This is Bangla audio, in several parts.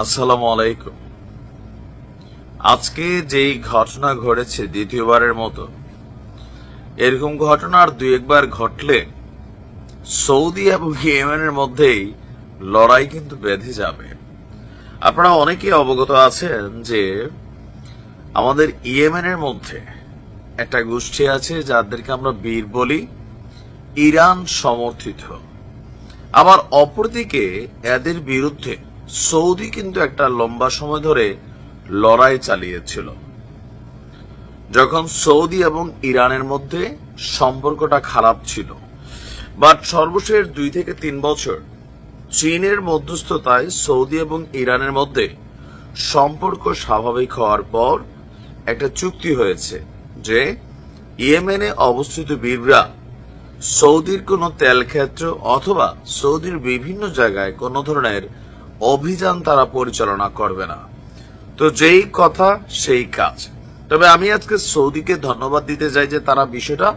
আসসালামু আলাইকুম। আজকে যেই ঘটনা ঘটেছে দ্বিতীয়বারের মতো, এরকম ঘটনা আর দুই একবার ঘটলে সৌদি এবং ইয়েমেনের মধ্যেই লড়াই কিন্তু বেঁধে যাবে। আপনারা অনেকেই অবগত আছেন যে আমাদের ইয়েমেনের মধ্যে একটা গোষ্ঠী আছে যাদেরকে আমরা বীর বলি, ইরান সমর্থিত। আবার অপরদিকে এদের বিরুদ্ধে সৌদি কিন্তু একটা লম্বা সময় ধরে লড়াই চালিয়েছিল। যখন সৌদি এবং ইরানের মধ্যে সম্পর্কটা খারাপ ছিল, বাট সর্বশেষ দুই থেকে তিন বছর চীনের মধ্যস্থতায় সৌদি এবং ইরানের মধ্যে সম্পর্ক স্বাভাবিক হওয়ার পর একটা চুক্তি হয়েছে যে ইয়েমেনে অবস্থিত বীররা সৌদির কোনো তেল ক্ষেত্র অথবা সৌদির বিভিন্ন জায়গায় কোনো ধরনের অভিযান তারা পরিচালনা করবে না। তো যেই কথা, সেই কাজ। তবে আমি আজকে সৌদিকে ধন্যবাদ দিতে চাই যে তারা বিষয়টা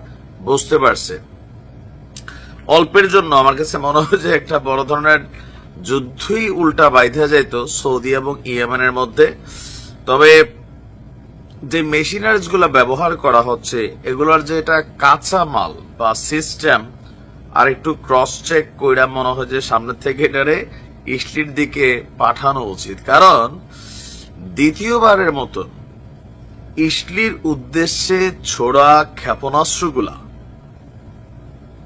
বুঝতে পারছে। অল্পের জন্য আমার কাছে মনে হয় যে একটা বড় ধরনের যুদ্ধই উল্টা বাইধা যাইত সৌদি এবং ইয়েমেনের মধ্যে। তবে যে মেশিনারিজগুলো ব্যবহার করা হচ্ছে, এগুলোর যে এটা কাঁচা মাল বা সিস্টেম, আর একটু ক্রস চেক কইরা মনে হয় যে সামনে থেকে এটারে ইস্টির দিকে পাঠানো উচিত। কারণ দ্বিতীয়বারের মতো ইসলির উদ্দেশ্যে ছোড়া ক্ষেপণাস্ত্রগুলা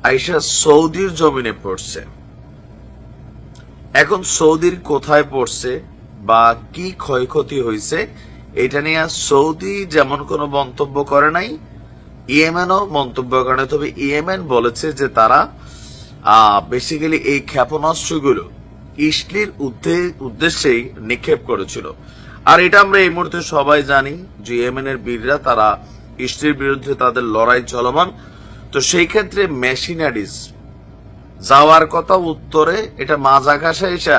আইসা সৌদির জমিনে পড়ছে। এখন সৌদির কোথায় পড়ছে বা কি ক্ষয়ক্ষতি হয়েছে, এটা নিয়ে সৌদি যেমন কোনো মন্তব্য করে নাই, ইয়েমেনও মন্তব্য করে তবে ইয়েমেন বলেছে যে তারা বেসিক্যালি এই ক্ষেপণাস্ত্রগুলো ইসলির উদ্দে- উদ্দেশ্যেই নিক্ষেপ করেছিল। আর এটা আমরা এই মুহূর্তে সবাই জানি যে ইয়েমেনের বীররা তারা ইসলির বিরুদ্ধে তাদের লড়াই চলমান। তো সেই ক্ষেত্রে মেশিনারিজ যাওয়ার কথা উত্তরে এটা মাঝ আকাশে এসে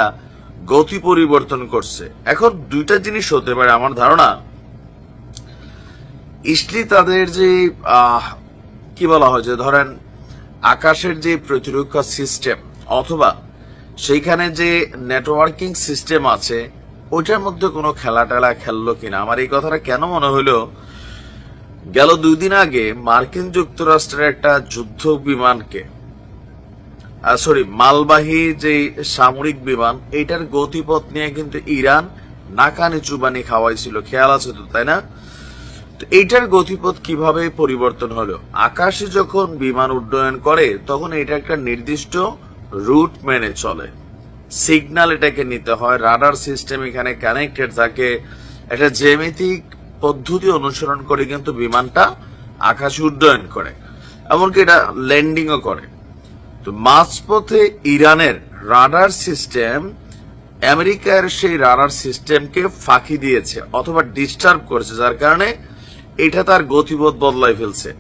গতি পরিবর্তন করছে। এখন দুইটা জিনিস হতে পারে আমার ধারণা। ইসলি তাদের যে কি বলা হয় যে ধরেন আকাশের যে প্রতিরক্ষা সিস্টেম অথবা সেইখানে যে নেটওয়ার্কিং সিস্টেম আছে, ওইটার মধ্যে কোনো খেলা টেলা খেললো কিনা? আমার এই কথাটা কেন মনে হলো? গেল দুই দিন আগে মার্কিন যুক্তরাষ্ট্রের একটা যুদ্ধ বিমানকে সরি মালবাহী যে সামরিক বিমান এটার গতিপথ নিয়ে কিন্তু ইরান নাকানি চুবানি খাওয়াইছিল। খেয়াল আছে তো, তাই না? তো এইটার গতিপথ কীভাবে পরিবর্তন হলো? আকাশে যখন বিমান উড্ডয়ন করে, তখন এটা একটা নির্দিষ্ট রুট মেনে চলে। সিগন্যাল এটাকে নিতে হয়, রাডার সিস্টেম এখানে কানেক্টেড থাকে। একটা জ্যামিতিক পদ্ধতি অনুসরণ করে কিন্তু বিমানটা আকাশে উড্ডয়ন করে, এমনকি এটা ল্যান্ডিংও করে। তো মাঝপথে ইরানের রাডার সিস্টেম আমেরিকার সেই রাডার সিস্টেমকে ফাঁকি দিয়েছে অথবা ডিস্টার্ব করেছে, যার কারণে এটা তার গতিবোধ বদলাই ফেলছে।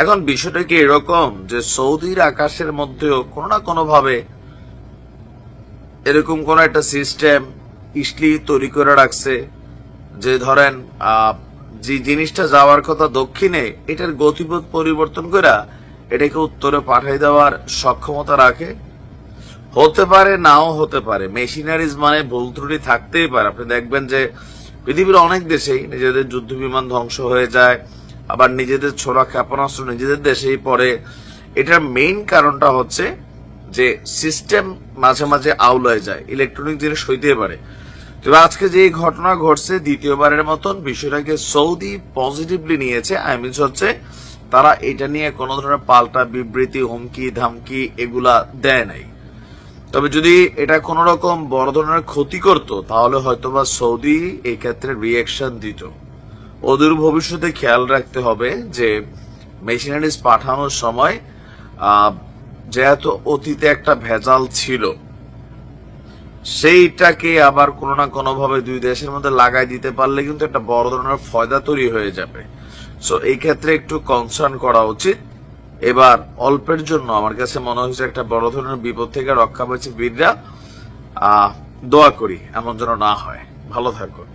এখন বিষয়টা কি এরকম যে সৌদির আকাশের মধ্যেও কোনো না কোনোভাবে এরকম কোন একটা সিস্টেম ইসলি তৈরি করে রাখছে? যে ধরেন যে জিনিসটা যাওয়ার কথা দক্ষিণে, এটার গতিপথ পরিবর্তন করে এটাকে উত্তরে পাঠিয়ে দেওয়ার সক্ষমতা রাখে? হতে পারে, নাও হতে পারে। মেশিনারিজ মানে ভুল ত্রুটি থাকতেই পারে। আপনি দেখবেন যে পৃথিবীর অনেক দেশেই নিজেদের যুদ্ধ বিমান ধ্বংস হয়ে যায়। আবার নিজেদের ছোড়া ক্ষেপণাস্ত্র নিজেদের দেশেই পড়ে। এটার মেইন কারণটা হচ্ছে যে সিস্টেম মাঝে মাঝে আউলায় যায় ইলেকট্রনিক জিনিস হইতে পারে। তবে আজকে যে ঘটনা ঘটছে, দ্বিতীয়বারের মতন বিষয়টাকে সৌদি পজিটিভলি নিয়েছে আই মিনস হচ্ছে তারা এটা নিয়ে কোনো ধরনের পাল্টা বিবৃতি, হুমকি, ধামকি এগুলা দেয় নাই। তবে যদি এটা কোন রকম বড় ধরনের ক্ষতি করতো, তাহলে হয়তোবা সৌদি এই ক্ষেত্রে রিয়াকশন দিত। অদূর ভবিষ্যতে খেয়াল রাখতে হবে যে মেশিনারিজ পাঠানোর সময় যেহেতু অতীতে একটা ভেজাল ছিল, সেইটাকে আবার কোনো না কোনো ভাবে দুই দেশের মধ্যে লাগাই দিতে পারলে কিন্তু একটা বড় ধরনের ফয়দা তৈরি হয়ে যাবে। সো এই ক্ষেত্রে একটু কনসার্ন করা উচিত। এবার, অল্পের জন্য আমার কাছে মনে হয়েছে একটা বড় ধরনের বিপদ থেকে রক্ষা পেয়েছে বীররা। দোয়া করি, এমন যেন না হয়। ভালো থাকুন।